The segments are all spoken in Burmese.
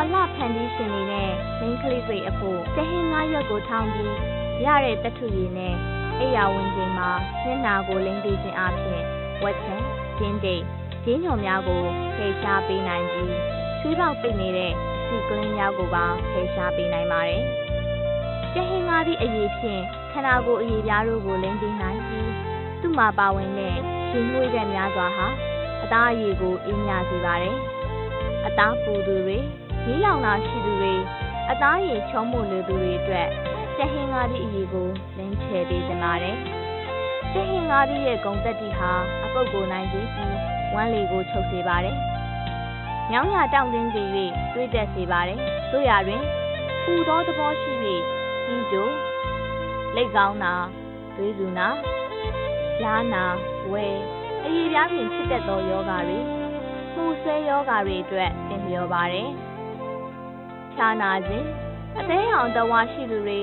အလှဖန်တီးရှင်နေတဲ့မိန်းကလေးစိတ်အဖို့တဟင်းငါးရွက်ကိုထောင်းပြီးရတဲ့တထုရည်နဲ့အိယာဝင်ချိန်မှာမျက်နာကိုလိမ့်ပေးခြင်းအပြင်ဝက်ချန်ဒင်းတိတ်ရင်းညွန်များကိုဖယ်ရှားပေးနိုင်ပြီးချွေးပေါက်ပိတ်နေတဲ့အစီကလင်းများကိုပါဖယ်ရှားပေးနိုင်ပါတယ်။တဟင်းငါးသည့်အရေးဖြင့်ခန္ဓာကိုယ်အရေးပြားတို့ကိုလိမ့်ပေးနိုင်ပြီးသူ့မှာပါဝင်တဲ့ရှင်ငွေတဲ့များစွာဟာအသားအရည်ကိုအေးမြစေပါတယ်။အသားပူသူတွေမီးလော င်တာရှိသူတွေအသားရည်ချုံးမှုလိုသူတွေအတွက်တဟင်းငါးသည့်အရေးကိုလင်းချယ်ပေးကြပါတယ်။တဟင်းငါးသည့်ရဲ့ဂုံတက်တီဟာအပုပ်ကိုနိုင်စေပြီးဝမ်းလေကိုချုပ်စေပါတယ်။ညောင်းရတောင့်တင်းစေ၍တွေးတက်စေပါတယ်။တို့ရတွင်ပူသောသဘောရှိ၍ကြီးကျိုလက်ကောင်းနာသွေးစုနာရားနာဝဲအရေးပြားဖြင့်ဖြစ်တတ်သောယောဂါတွေမှုဆဲယောဂါတွေအတွက်သင်လျော်ပါတယ်။ ခြားနာခြင်းအသေးအောင်တဝါရှိသူတွေ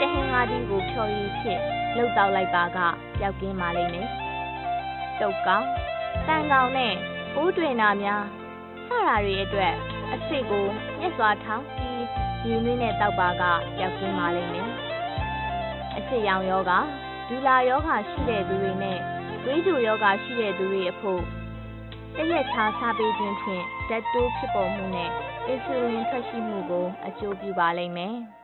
တဟင်္ဂါဒီကိုဖြော်ရည်ဖြစ်လှုပ်တောက်လိုက်ပါကပျောက်ကင်းပါလိမ့်မယ်။တုတ်ကောင်တန်ကောင်နဲ့အိုးတွင်နာများစတာတွေအတွက်အစ်စ်ကိုမျက်စွာထောင်းပြီးရည်နွေးနဲ့တောက်ပါကပျောက်ကင်းပါလိမ့်မယ်။အစ်စ်ရောင်ယောဂဒူလာယောဂရှိတဲ့သူတွေနဲ့သွေးကြိုယောဂရှိတဲ့သူတွေအဖို့ တရက်ချာစားပေးခြင်းဖြင့်ဓာတ်တိုးဖြစ်ပေါ်မှုနဲ့အင်ဆူလင်ထွက်ရှိမှုကို အကျိုးပြုပါလိမ့်မယ်။